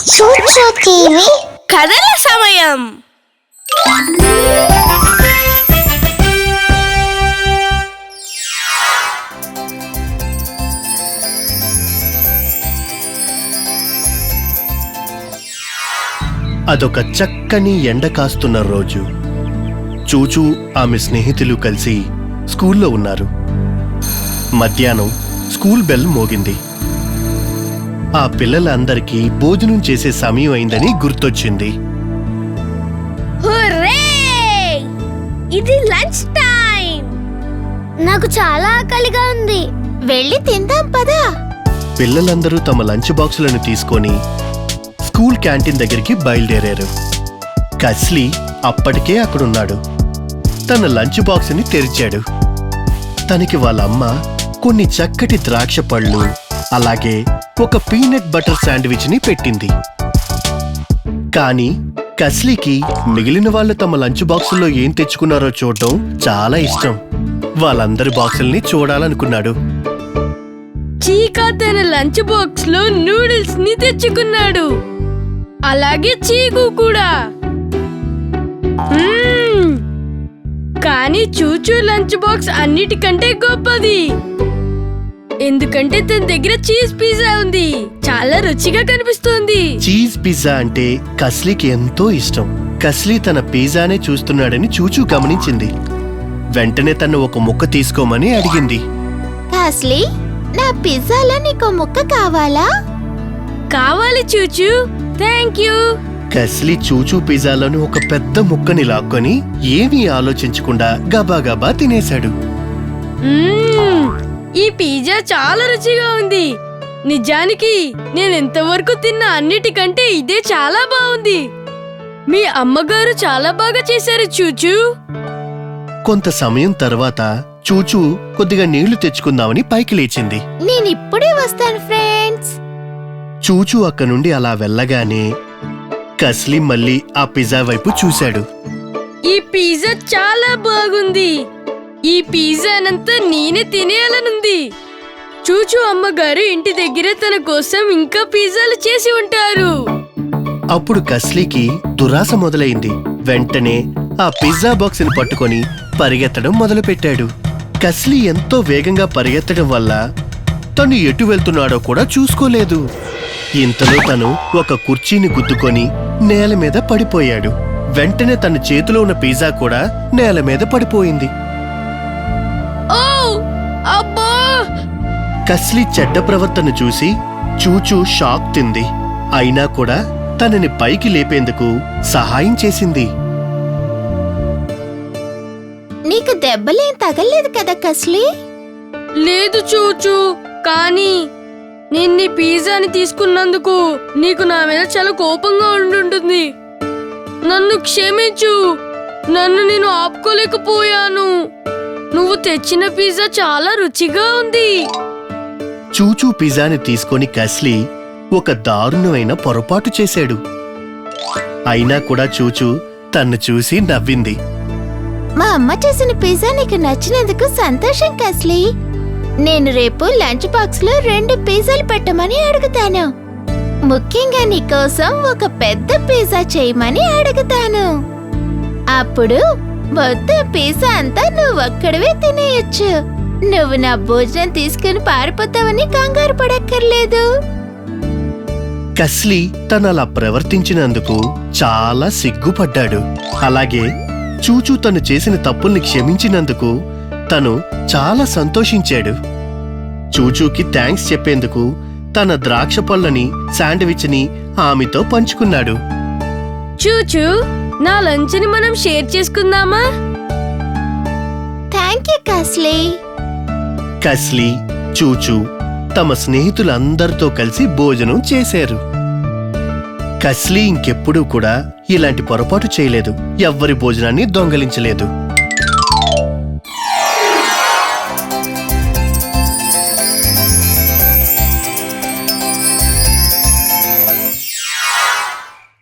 చూచు టీవీ కథల సమయం. అదొక చక్కని ఎండ కాస్తున్న రోజు. చూచూ ఆమె స్నేహితులు కలిసి స్కూల్లో ఉన్నారు. మధ్యాహ్నం స్కూల్ బెల్ మోగింది. ఆ పిల్లలందరికీ భోజనం చేసే సమయం అయిందని గుర్తొచ్చింది. ఇది లంచ్ టైం నాకు చాలా ఆకలిగా ఉంది. వెళ్ళి తిందాం పదా. పిల్లలందరూ తమ లంచ్ బాక్సులను తీసుకొని స్కూల్ క్యాంటీన్ దగ్గరికి బయలుదేరారు. కస్లీ అప్పటికే అక్కడున్నాడు. తన లంచ్ బాక్స్ని తెరిచాడు. తనకి వాళ్ళ అమ్మ కొన్ని చక్కటి ద్రాక్ష పళ్ళు అలాగే ఒక పీనట్ బటర్ శాండ్విచ్ని పెట్టింది. కానీ కస్లీకి మిగిలిన వాళ్ళు తమ లంచ్ బాక్సుల్లో ఏం తెచ్చుకున్నారో చూడటం చాలా ఇష్టం. వాళ్ళందరి బాక్సుల్ని చూడాలనుకున్నాడు. చీకా తన లంచ్ బాక్స్లో నూడిల్స్ని తెచ్చుకున్నాడు. అలాగే చీకు కూడా. కానీ చూచూ లంచ్ బాక్స్ అన్నిటికంటే గొప్పది. ఎందుకంటే తన దగ్గర చీజ్ పిజ్జా ఉంది. చాలా రుచిగా కనిపిస్తుంది. చీజ్ పిజ్జా అంటే కస్లీకి ఎంతో ఇష్టం. కస్లీ తన పిజ్జానే చూస్తున్నాడని చూచూ గమనించింది. వెంటనే తను ఒక ముక్క తీసుకోమని అడిగింది. కాస్లీ నా పిజ్జాలో నీకు ముక్క కావాలా? కావాలి చూచూ. Thank you. కస్లీ చూచూ పిజ్జాలోని ఒక పెద్ద ముక్కని లాక్కొని ఏమీ ఆలోచించకుండా గబాగబా తినేశాడు. మ్మ్. ఈ పిజ్జా చాలా రుచిగా ఉంది. నిజానికి నేను ఎంతవరకు తిన్న అన్నిటికంటే ఇదే చాలా బాగుంది. మీ అమ్మగారు చాలా బాగా చేశారు చూచూ. కొంత సమయం తర్వాత చూచూ కొద్దిగా నీళ్ళు తెచ్చుకుందామని పైకి లేచింది. నేను ఇప్పుడే వస్తాను ఫ్రెండ్స్. చూచూ అక్క నుండి అలా వెళ్ళగానే కస్లీ మళ్ళీ ఆ పిజ్జా వైపు చూశాడు. ఈ పిజ్జా చాలా బాగుంది. ఈ పిజ్జానంతా నేనే తినేయాలనుంది. చూచు అమ్మగారు ఇంటి దగ్గర తన కోసం ఇంకా పిజ్జాలు చేసి ఉంటారు. అప్పుడు కస్లీకి దురాశ మొదలైంది. వెంటనే ఆ పిజ్జా బాక్స్ని పట్టుకొని పరిగెత్తడం మొదలుపెట్టాడు. కస్లీ ఎంతో వేగంగా పరిగెత్తడం వల్ల తను ఎటు వెళ్తున్నాడో కూడా చూసుకోలేదు. ఇంతలో తను ఒక కుర్చీని గుద్దుకొని నేల మీద పడిపోయాడు. వెంటనే తన చేతిలో ఉన్న పిజ్జా కూడా నేల మీద పడిపోయింది. కస్లీ చెడ్డ ప్రవర్తన చూసి చూచూ షాక్ తింది. అయినా కూడా తనని పైకి లేపేందుకు సహాయం చేసింది. నీకు దెబ్బలేం తగలేదు కదా కస్లీ? లేదు చూచు కానీ నేను నీ పిజ్జాని తీసుకున్నందుకు నీకు నా మీద చాలా కోపంగా ఉండుంటుంది. నన్ను క్షమించు నన్ను నేను ఆపుకోలేకపోయాను. నువ్వు తెచ్చిన పిజ్జా చాలా రుచిగా ఉంది. చూచూ పిజ్జాని తీసుకొని కస్లీ ఒక దారుణమైన పొరపాటు చేశాడు. అయినా కూడా చూచూ తన్ను చూసి నవ్వింది. మా అమ్మ చేసిన పిజ్జా నీకు నచ్చినందుకు సంతోషం కస్లీ. నేను రేపు లంచ్ బాక్స్లో రెండు పిజ్జాలు పెట్టమని అడుగుతాను. ముఖ్యంగా నీకోసం ఒక పెద్ద పిజ్జా చేయమని అడుగుతాను. అప్పుడు మొత్తం పిజ్జా అంతా నువ్వు ఒక్కడవే తినేయొచ్చు. నువ్వు నా భోజనం తీసుకుని పారిపోతావని కంగారు పడక్కర్లేదు. కస్లీ తను అలా ప్రవర్తించినందుకు చాలా సిగ్గుపడ్డాడు. అలాగే చూచూ తను చేసిన తప్పుల్ని క్షమించినందుకు తను చాలా సంతోషించాడు. చూచూకి థ్యాంక్స్ చెప్పేందుకు తన ద్రాక్ష పళ్ళని శాండ్విచ్ని ఆమెతో పంచుకున్నాడు. చూచు నా లంచ్ని మనం షేర్ చేసుకుందామా? Thank you కస్లీ. కస్లీ చూచూ తమ స్నేహితులందరితో కలిసి భోజనం చేశారు. కస్లీ ఇంకెప్పుడూ కూడా ఇలాంటి పొరపాటు చేయలేదు. ఎవ్వరి భోజనాన్ని దొంగలించలేదు.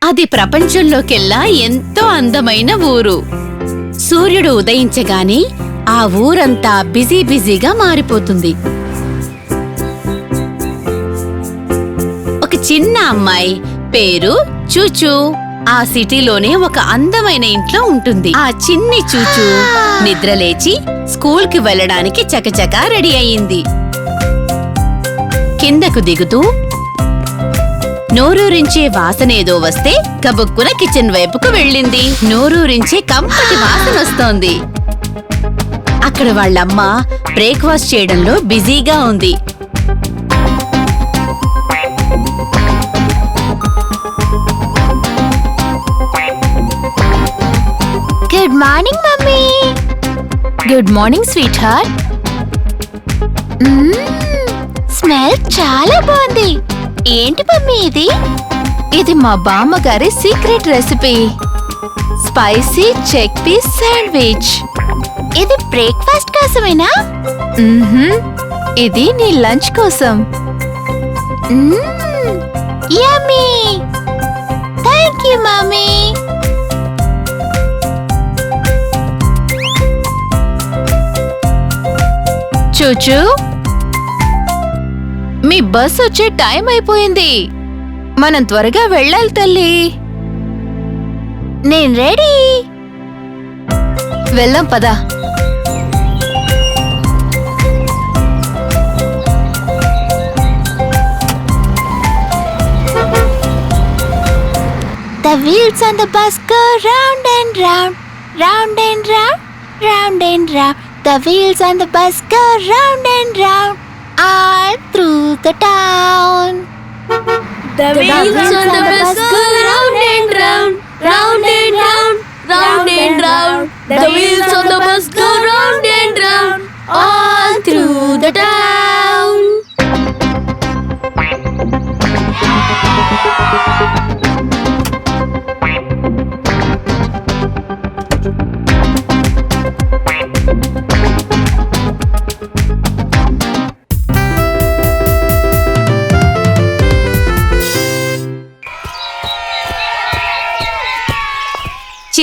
అది ప్రపంచంలోకెల్లా ఎంతో అందమైన ఊరు. సూర్యుడు ఉదయించగానే ఆ ఊరంతా బిజీ బిజీగా మారిపోతుంది. ఒక చిన్న అమ్మాయి పేరు చూచూ. ఆ సిటీలోనే ఒక అందమైన ఇంట్లో ఉంటుంది. ఆ చిన్ని చూచూ నిద్రలేచి స్కూల్కి వెళ్ళడానికి చకచకా రెడీ అయింది కిందకు దిగుతూ నోరూరించే వాసనేదో వస్తే కబుక్కున కిచెన్ వైపుకు వెళ్ళింది. నోరూరించే కంపటి వాసన వస్తోంది. అక్కడ వాళ్ళమ్మ బ్రేక్ఫాస్ట్ చేయడంలో బిజీగా ఉంది. Good morning mummy. Good morning sweetheart smell చాలా బాగుంది. ఏంటి మమ్మీ ఇది? ఇది మా బామ్మగారి secret recipe. Spicy chickpeas sandwich. ఇది బ్రేక్ఫాస్ట్ కోసమేనా? ఇది నీ లంచ్ కోసం. Yummy. Thank you mummy Chuchu. Me bus వచ్చే టైం అయిపోయింది. మనం త్వరగా వెళ్ళాలి తల్లి. నేను ready. వెళ్ళాం పదా The wheels on the bus go round and round, round and round, round and round. The wheels on the bus go round and round, all through the town. The wheels on the bus go round, and round. The wheels on the bus go round and round, all through the town.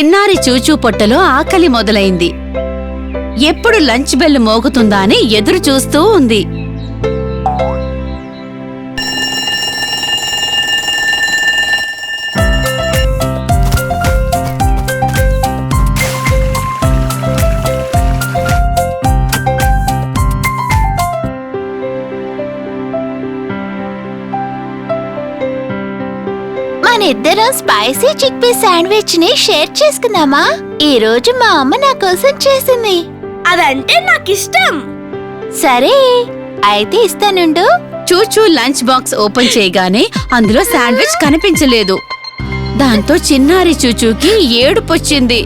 చిన్నారి చూచూ పొట్టలో ఆకలి మొదలైంది. ఎప్పుడు lunch bell మోగుతుందా అని ఎదురు చూస్తూ ఉంది. ఇద్దరం స్పైసీ చిక్ పీ శాండ్విచ్ని షేర్ చేసుకుందామా? ఈ రోజు మా అమ్మ నా కోసం చేసింది. అదంటే నాకు ఇష్టం సరే అయితే ఇస్తానుండు. చూచూ లంచ్ బాక్స్ ఓపెన్ చేయగానే అందులో శాండ్విచ్ కనిపించలేదు. దాంతో చిన్నారి చూచూకి ఏడుపొచ్చింది.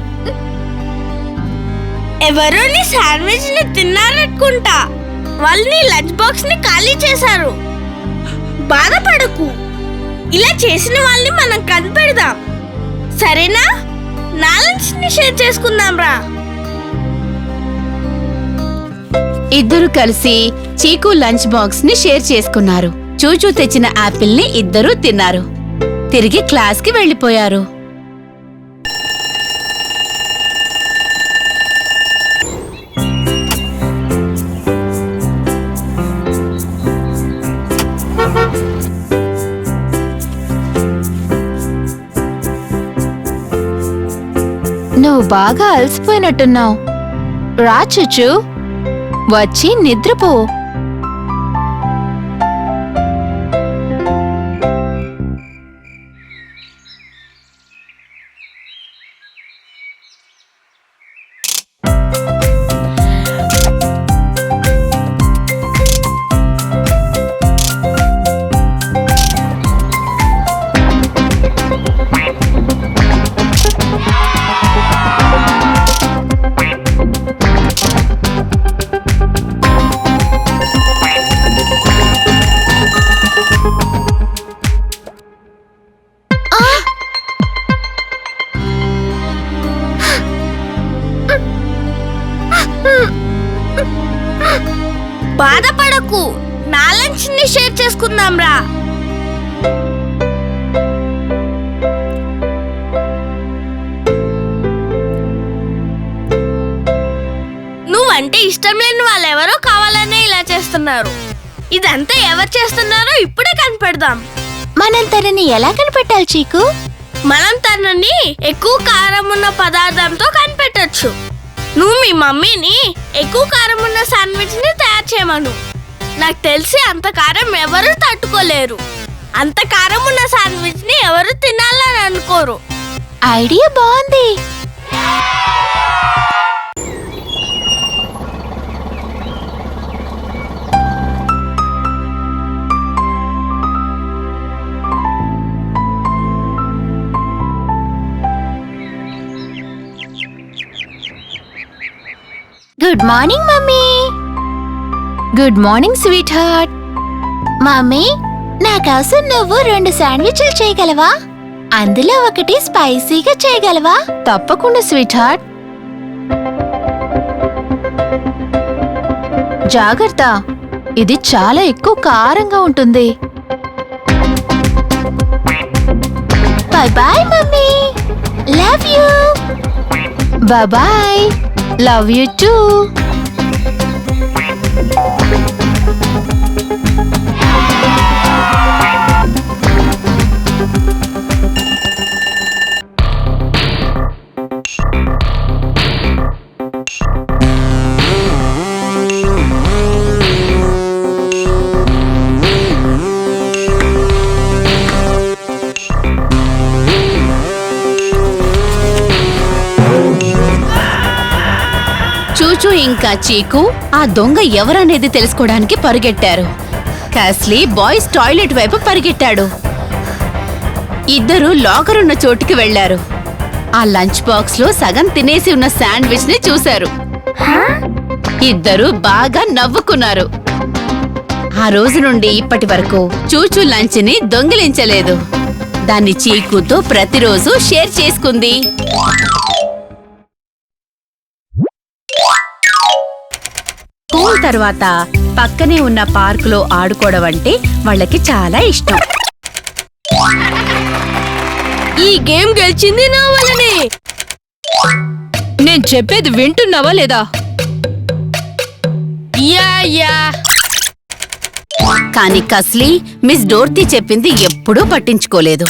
ఎవరో నీ శాండ్విచ్ని తిన్నారనుకుంటా. వాళ్ళు నీ లంచ్ బాక్స్ని ఖాళీ చేశారు. బాధపడకు. ఇలా చేసిన వాళ్ళని మనం కనిపెడదాం. సరేనా? నా షేర్ చేసుకుందాం రా. ఇద్దరు కలిసి చీకు లంచ్ బాక్స్ని షేర్ చేసుకున్నారు. చూచూ తెచ్చిన యాపిల్ని ఇద్దరూ తిన్నారు. తిరిగి క్లాస్కి నువ్వు బాగా అలసిపోయినట్టున్నావు. రా వచ్చి నిద్రపో. బాధపడకు. నా లంచ్ని షేర్ చేసుకుందాం రా. నువ్వంటే ఇష్టం లేని వాళ్ళెవరో కావాలనే ఇలా చేస్తున్నారు. ఇదంతా ఎవరు చేస్తున్నారో ఇప్పుడే కనిపెడదాం. మనం తనని ఎలా కనిపెట్టాలి చీకు? మనం తనని ఎక్కువ కారం ఉన్న పదార్థంతో కనిపెట్టొచ్చు. నువ్వు మీ మమ్మీని ఎక్కువ కారం ఉన్న శాండ్విచ్ని తయారు చేయమను. నాకు తెలిసి అంత కారం ఎవరు తట్టుకోలేరు. అంత కారం ఉన్న శాండ్విచ్ని ఎవరు తినాలని అనుకోరు. ఐడియా బాగుంది. Good morning mummy good morning sweetheart mummy నా కోసం నువ్వు రెండు శాండ్విచ్లు చేయగలవా? అందులో ఒకటి స్పైసీగా చేయగలవా? తప్పకుండా స్వీట్ హార్ట్ జాగ్రత్త. ఇది చాలా ఎక్కువ కారంగా ఉంటుంది. Bye bye mummy love you bye love you too ఇంకా చీకు ఆ దొంగ ఎవరనేది తెలుసుకోవడానికి పరుగెట్టారు. కాస్లీ బాయ్స్ టాయిలెట్ వైపు పరిగెట్టాడు. ఇద్దరు లాకర్ ఉన్న చోటుకి వెళ్ళారు ఆ లంచ్ బాక్స్లో సగం తినేసి ఉన్న శాండ్విచ్ని చూశారు. ఇద్దరు బాగా నవ్వుకున్నారు. ఆ రోజు నుండి ఇప్పటి వరకు చూచూ లంచ్ని దొంగిలించలేదు. దాన్ని చీకుతో ప్రతిరోజు షేర్ చేసుకుంది. స్కూల్ తర్వాత పక్కనే ఉన్న పార్కులో ఆడుకోవడం అంటే వాళ్ళకి చాలా ఇష్టం. ఈ గేమ్ గెలిచింది నా వల్లనే. నేను చెప్పేది వింటున్నావా లేదా? Yeah yeah. కానీ కస్లీ మిస్ డోర్తీ చెప్పింది ఎప్పుడూ పట్టించుకోలేదు.